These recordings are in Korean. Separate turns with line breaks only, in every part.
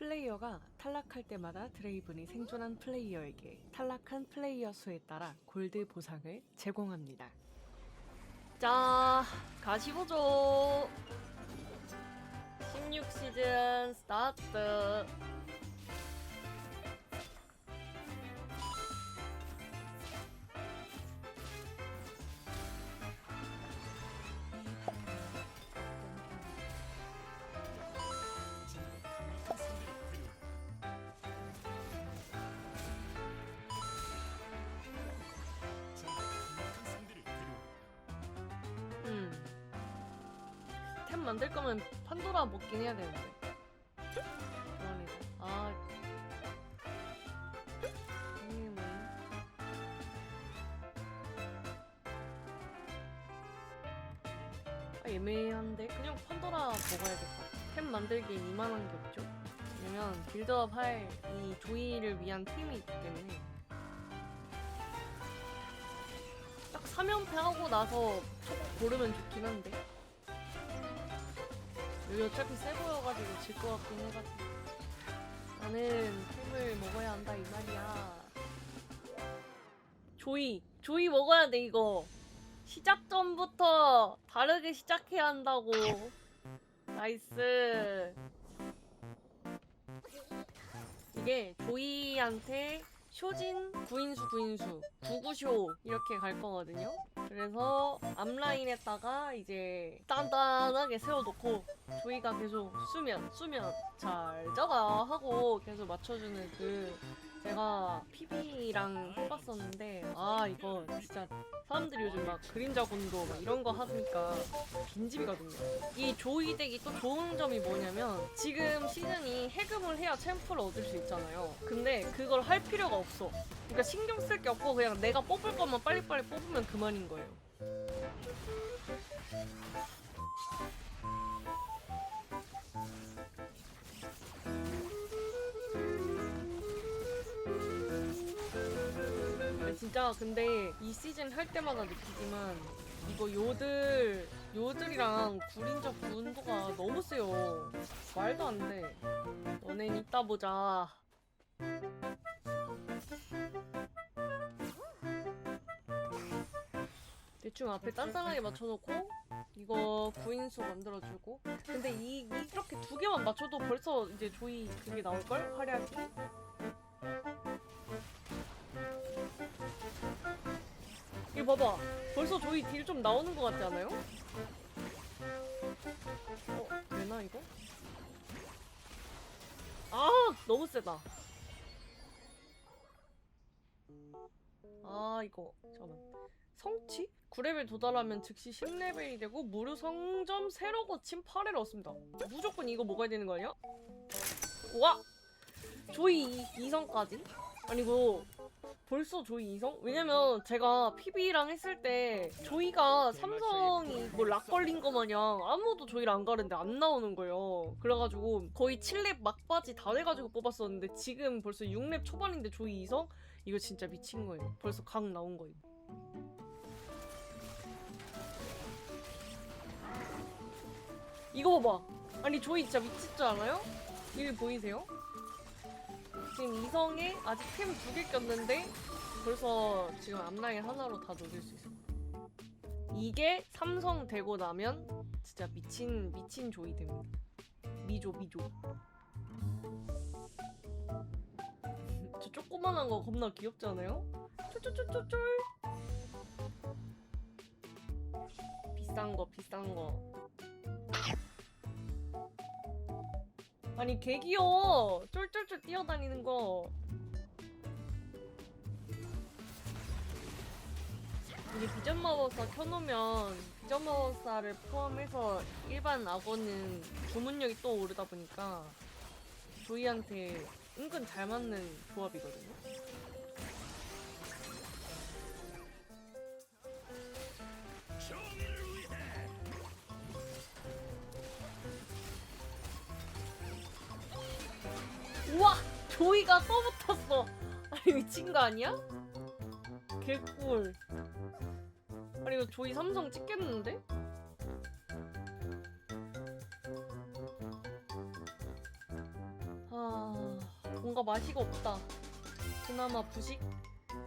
플레이어가 탈락할 때마다 드레이븐이 생존한 플레이어에게 탈락한 플레이어 수에 따라 골드 보상을 제공합니다. 자, 가시보죠. 16시즌 스타트. 템 만들 거면 판도라 먹긴 해야 되는데. 그러네. 아. 이게 뭐야? 아, 애매한데? 그냥 판도라 먹어야겠다. 템 만들기엔 이만한 게 없죠? 왜냐면 빌드업 할 이 조이를 위한 팀이 있기 때문에 딱 3연패 하고 나서 초코 고르면 좋긴 한데 여기 어차피 세 보여가지고 질 것 같긴 해가지고. 나는 템을 먹어야 한다 이 말이야. 조이 조이 먹어야 돼 이거. 시작 전부터 다르게 시작해야 한다고. 나이스. 이게 조이한테 쇼진 구인수 구인수 구구쇼 이렇게 갈 거거든요. 그래서 앞라인에다가 이제 단단하게 세워놓고 조이가 계속 수면 수면 잘 자가 하고 계속 맞춰주는 그 제가 PB랑 해봤었는데 아 이거 진짜 사람들이 요즘 막 그림자 곤도 막 이런 거 하니까 빈집이거든요. 이 조이 덱이 또 좋은 점이 뭐냐면 지금 시즌이 해금을 해야 챔프를 얻을 수 있잖아요. 근데 그걸 할 필요가 없어. 그러니까 신경 쓸 게 없고 그냥 내가 뽑을 것만 빨리빨리 뽑으면 그만인 거예요. 진짜 근데 이 시즌 할 때마다 느끼지만 이거 요들 요들이랑 구린자 구운도가 너무 세요. 말도 안 돼. 너넨 이따 보자. 대충 앞에 단단하게 맞춰놓고 이거 구인수 만들어주고 근데 이, 이 이렇게 두 개만 맞춰도 벌써 이제 조이 그게 나올걸? 활약이? 이거 봐봐 벌써 조이 딜좀 나오는 것 같지 않아요? 어 되나 이거? 아 너무 세다 아 이거 잠깐만 성취? 9레벨 도달하면 즉시 10레벨이 되고 무료 성점 새로 고침 8회를 얻습니다 무조건 이거 먹어야 되는 거 아니야? 와! 조이 2성까지? 아니고 벌써 조이 2성? 왜냐면 제가 PB랑 했을 때 조이가 삼성이 뭐 락 걸린 거 마냥 아무도 조이를 안 가는데 안 나오는 거예요. 그래가지고 거의 7렙 막바지 다 돼가지고 뽑았었는데 지금 벌써 6렙 초반인데 조이 2성? 이거 진짜 미친 거예요. 벌써 각 나온 거예요. 이거 봐봐. 아니 조이 진짜 미칠 줄 알아요? 일 보이세요? 지금 이성에 아직 템 두 개 꼈는데 벌써 지금 앞라인 하나로 다 녹일 수 있어. 이게 삼성 되고 나면 진짜 미친 미친 조이 됩니다. 미조 미조. 저 조그만한 거 겁나 귀엽지 않아요? 쫄쫄쫄쫄쫄. 비싼 거 비싼 거. 아니 개 귀여워. 쫄쫄쫄 뛰어다니는 거. 이게 비전 마법사 켜놓으면 비전 마법사를 포함해서 일반 악어는 주문력이 또 오르다 보니까 조이한테 은근 잘 맞는 조합이거든요 우와! 조이가 또 붙었어! 아니 미친 거 아니야? 개꿀 아니 이거 조이 삼성 찍겠는데? 아 뭔가 맛이가 없다. 그나마 부식?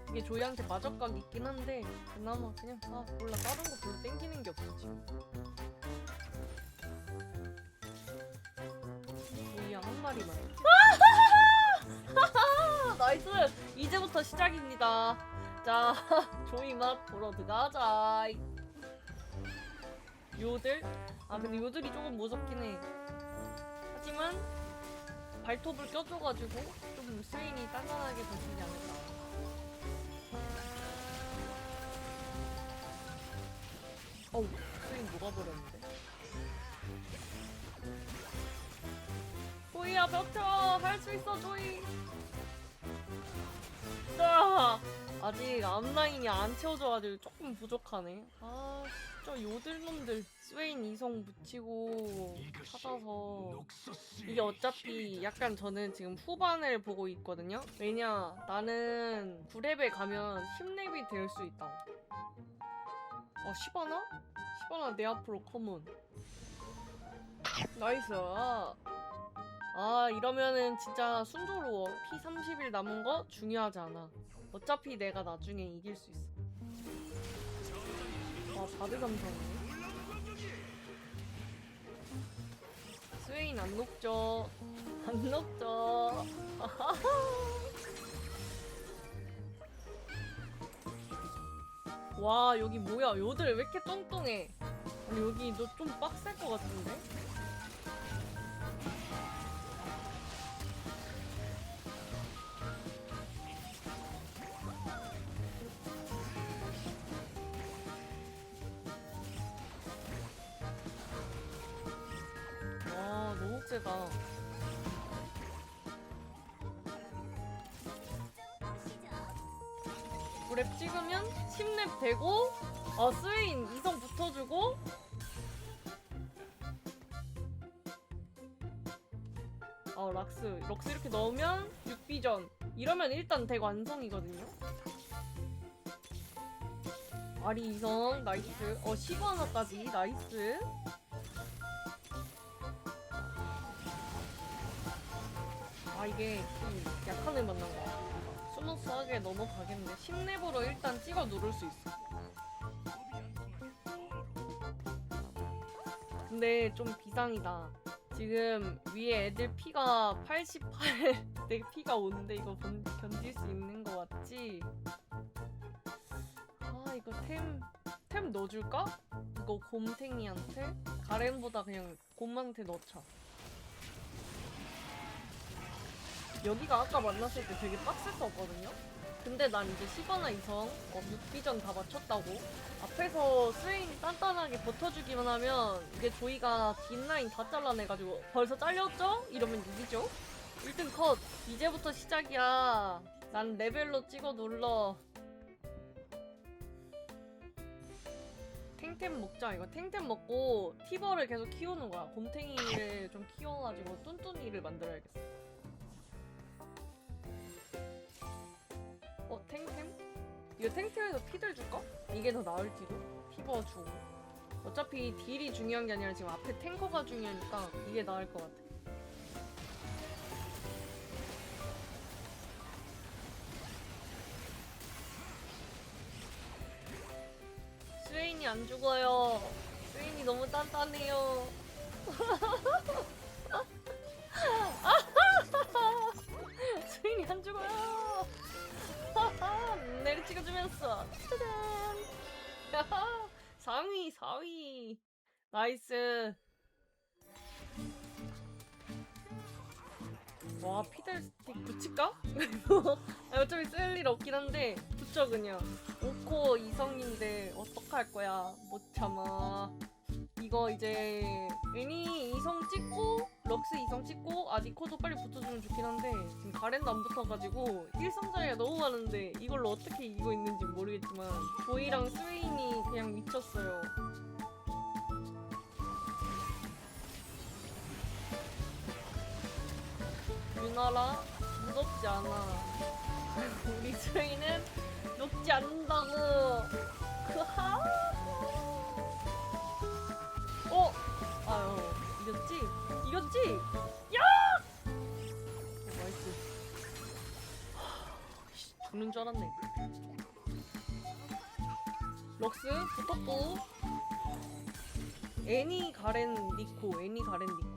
이게 조이한테 마적각 있긴 한데 그나마 그냥 아 몰라 다른 거 별로 땡기는 게 없어 지금. 마리만. 나이스! 이제부터 시작입니다. 자, 조이 맛 보러 들어가자. 요들? 아 근데 요들이 조금 무섭긴 해. 하지만 발톱을 껴줘가지고 좀 스윙이 단단하게 되시지 않을까. 어우, 스윙 녹아버렸는데. 조이야 벽쳐! 할 수 있어 조이! 자, 아직 앞라인이 안 채워져가지고 조금 부족하네. 아, 진짜 요들놈들 스웨인 이성 붙이고 찾아서 이게 어차피 약간 저는 지금 후반을 보고 있거든요. 왜냐, 나는 9렙에 가면 10렙이 될 수 있다고. 어, 시바나? 시바나 내 앞으로 커먼. 나이스. 아, 이러면은 진짜 순조로워. P 30일 남은 거 중요하지 않아. 어차피 내가 나중에 이길 수 있어. 아, 바드 감성이네. 스웨인 안 녹죠. 안 녹죠. 와, 여기 뭐야? 요들 왜 이렇게 뚱뚱해? 아니, 여기 너 좀 빡셀 것 같은데? 세다. 랩 찍으면 10랩 되고 어 스웨인 이성 붙어주고. 어 락스. 럭스 이렇게 넣으면 6비전. 이러면 일단 대거 완성이거든요. 아리 이성 나이스. 어 시거 하나까지. 나이스 아 이게 좀 약한 애 만난 거 같아 스무스하게 넘어가겠는데 10렙으로 일단 찍어 누를 수 있어 근데 좀 비상이다 지금 위에 애들 피가 88, 내 피가 오는데 이거 번- 견딜 수 있는 거 같지? 아 이거 템, 템 넣어줄까? 이거 곰탱이한테? 가렌보다 그냥 곰한테 넣자 여기가 아까 만났을 때 되게 빡셌었거든요? 근데 난 이제 시바나 이성 어, 6비전 다 맞췄다고 앞에서 스윙 단단하게 버텨주기만 하면 이게 조이가 뒷라인 다 잘라내가지고 벌써 잘렸죠? 이러면 이기죠? 1등 컷! 이제부터 시작이야 난 레벨로 찍어 눌러 탱템 먹자 이거 탱템 먹고 티버를 계속 키우는 거야 곰탱이를 좀 키워가지고 뚠뚠이를 만들어야겠어 어 이거 탱템에서 피들 줄까? 이게 더 나을지도? 피버 주고 어차피 딜이 중요한 게 아니라 지금 앞에 탱커가 중요하니까 이게 나을 것 같아 스웨인이 안 죽어요 스웨인이 너무 단단해요 나이스. 와 피들 스틱 붙일까? 아, 어차피 쓸 일 없긴 한데 붙여 그냥. 5코 이성인데 어떡할 거야? 못 참아. 이거 이제 애니 이성 찍고 럭스 이성 찍고 아디코도 빨리 붙어주면 좋긴 한데 지금 가렌도 안 붙어가지고 일성자리가 너무 많은데 이걸로 어떻게 이기고 있는지 모르겠지만 조이랑 스웨인이 그냥 미쳤어요 유나라 무섭지 않아 우리 스웨인은 녹지 않는다고 그하 어? 아유 이겼지? 이겼지? 야! 어, 나이스 줄 알았네. 럭스 붙었고 애니 가렌 니코 애니 가렌 니코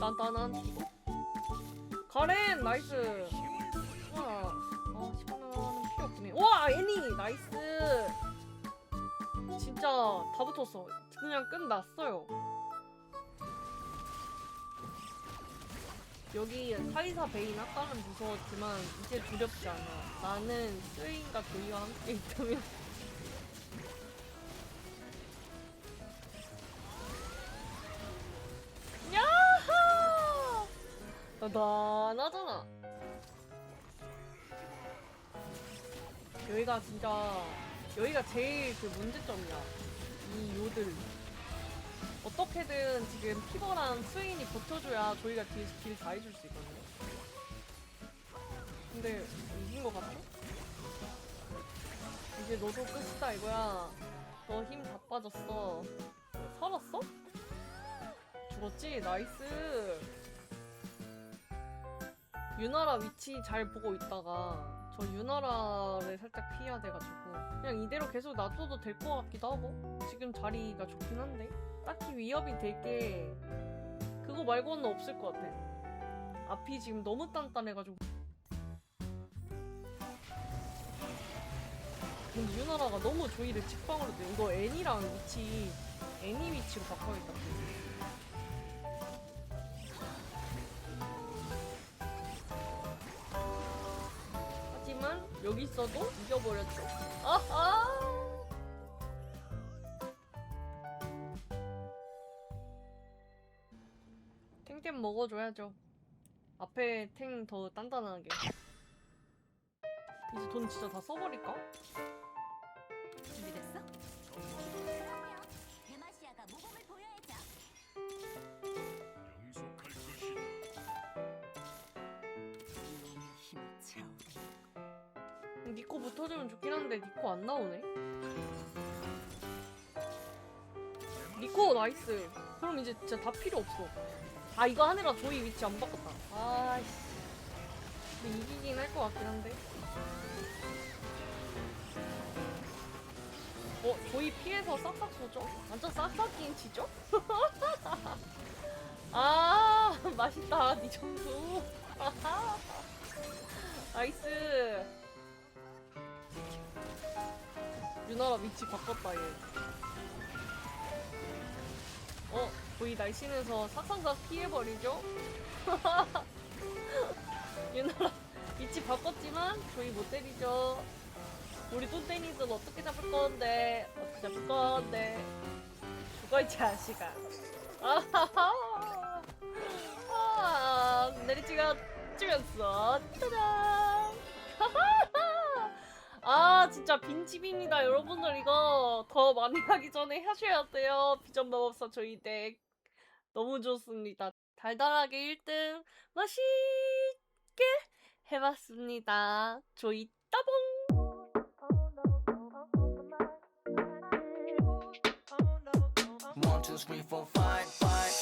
티거 가렌 나이스. 와, 아 시간은 필요 없긴 해와 애니 나이스. 진짜 다 붙었어. 그냥 끝났어요. 여기 카이사 베인 아까는 무서웠지만 이제 두렵지 않아. 나는 스웨인과 조이와 함께 있다면 나나나잖아. 여기가 진짜 여기가 제일 그 문제점이야. 이 요들. 어떻게든 지금 피버랑 스웨인이 버텨줘야 저희가 뒤에서 길다 해줄 수 있거든요. 근데 이긴 것 같아? 이제 너도 끝이다 이거야. 너 힘 다 빠졌어. 살았어? 죽었지? 나이스. 유나라 위치 잘 보고 있다가 저 유나라를 살짝 피해야 돼가지고 그냥 이대로 계속 놔둬도 될 것 같기도 하고 지금 자리가 좋긴 한데 딱히 위협이 될 게 그거 말고는 없을 것 같아. 앞이 지금 너무 단단해가지고. 근데 유나라가 너무 조이를 직방으로 돼. 이거 애니랑 위치 애니 위치로 바꿔야겠다. 여기 있어도 이겨버렸죠. 아하! 탱템 먹어줘야죠. 앞에 탱 더 단단하게. 이제 돈 진짜 다 써버릴까? 니코 붙어주면 좋긴 한데 니코 안 나오네. 니코 나이스. 그럼 이제 진짜 다 필요 없어. 아 이거 하느라 조이 위치 안 바꿨다. 근데 이기긴 할 것 같긴 한데. 어 조이 피해서 싹싹 쏘죠? 완전 싹싹 인치죠? 아 맛있다 니 점수. 나이스. 유나라 위치 바꿨다 얘. 어, 거의 날씬해서 삭삭삭 피해버리죠? 유나라 위치 바꿨지만 저희 못 때리죠. 우리 똔땡이들 어떻게 잡을 건데? 어떻게 잡을 건데? 죽어 이 자식아. 아하하. 아, 내리치가 찍었어. 짜잔. 아 진짜 빈집입니다 여러분들. 이거 더 많이 하기 전에 하셔야 돼요. 비전 마법사 저희 덱. 너무 좋습니다. 달달하게 1등 맛있게 해봤습니다. 저희 따봉!
One, two.